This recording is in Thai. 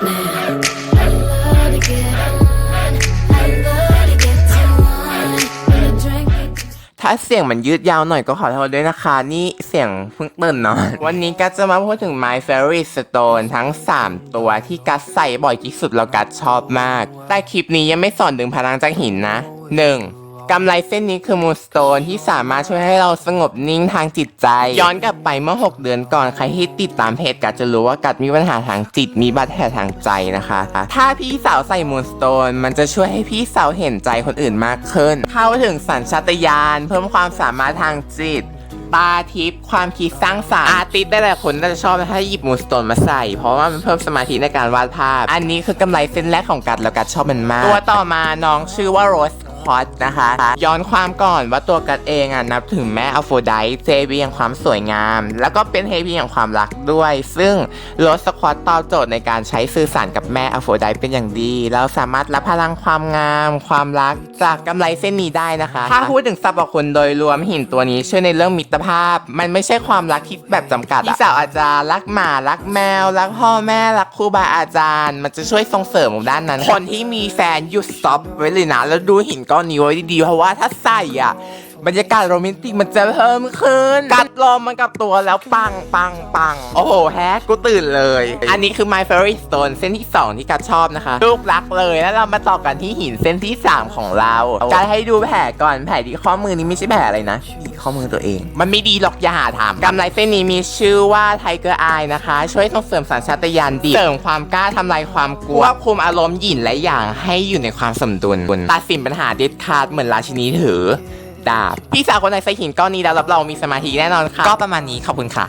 ถ้าเสียงมันยืดยาวหน่อยก็ขอโทษด้วยนะคะ นี่เสียงเพิ่งตื่นนอน วันนี้กัสจะมาพูดถึง My Favorite Stone ทั้ง 3 ตัวที่กัสใส่บ่อยที่สุดแล้วกัสชอบมาก แต่คลิปนี้ยังไม่สอนดึงพลังจากหินนะ 1. กำไรเส้นนี้คือมูสโตนที่สามารถช่วยให้เราสงบนิ่งทางจิตใจ ย้อนกลับไปเมื่อ 6 เดือนก่อนใครที่ติดตามเพจกัดจะรู้ว่ากัดมีปัญหาทางจิตมีบาดแผลทางใจนะคะ ถ้าพี่สาวใส่มูสโตนมันจะช่วยให้พี่สาวเห็นใจคนอื่นมากขึ้น เข้าถึงสัญชาตญาณเพิ่มความสามารถทางจิตตาทิพย์ความคิดสร้างสรรค์อาร์ติสได้หลายคนน่าจะชอบถ้าหยิบมูสโตนมาใส่ เพราะว่ามันเพิ่มสมาธิในการวาดภาพ อันนี้คือกำไรเส้นแรกของกัดแล้วกัดชอบมันมาก ตัวต่อมาน้องชื่อว่าโรส ควอตนะคะ ย้อนความก่อนว่าตัวกัดเองอะนับถึงแม่อัลโฟไดเทวีแห่งความสวยงาม แล้วก็เป็นเทวีแห่งความรักด้วย ซึ่งโรสควอตตอบโจทย์ในการใช้สื่อสารกับแม่อัลโฟไดเป็นอย่างดี เราสามารถรับพลังความงาม ความรักจากกำไรเส้นนี้ได้นะคะ ถ้าพูดถึงสรรพคุณโดยรวมหินตัวนี้ช่วยในเรื่องมิตรภาพ มันไม่ใช่ความรักที่แบบจำกัดอะพี่สาวอาจจะรักหมารักแมว รักพ่อแม่รักครูบาอาจารย์ มันจะช่วยส่งเสริมด้านนั้น คนที่มีแฟนหยุดสต็อปไว้เลยนะแล้วดูหินก้อนนี้ไว้ดีๆเพราะว่าถ้าใส่อะ บรรยากาศโรแมนติกมันจะเพิ่มขึ้น กัดลมมันกับตัวแล้วปังปังปัง โอ้โหแฮกกูตื่นเลย อันนี้คือ my favorite stone เส้นที่ 2 ที่กัดชอบนะคะรูปรักเลยแล้วเรามาต่อกันที่หินเส้นที่ 3 ของเรากัดให้ดูแผลก่อนแผลที่ข้อมือนี้ไม่ใช่แผลอะไรนะที่ข้อมือตัวเอง มันไม่ดีหรอกอย่าหาทำกำไรเส้นนี้มีชื่อว่า tiger eye นะคะ ช่วยส่งเสริมสัญชาตญาณดีเสริมความกล้าทำลายความกลัวควบคุมอารมณ์หยินและหยางให้อยู่ในความสมดุลตัดสินปัญหาเด็ดขาดเหมือนราชินีถือ ดาบ พี่สาวคนไหนใส่หินก้อนนี้แล้วรับรองมีสมาธิแน่นอนค่ะ ก็ประมาณนี้ขอบคุณค่ะ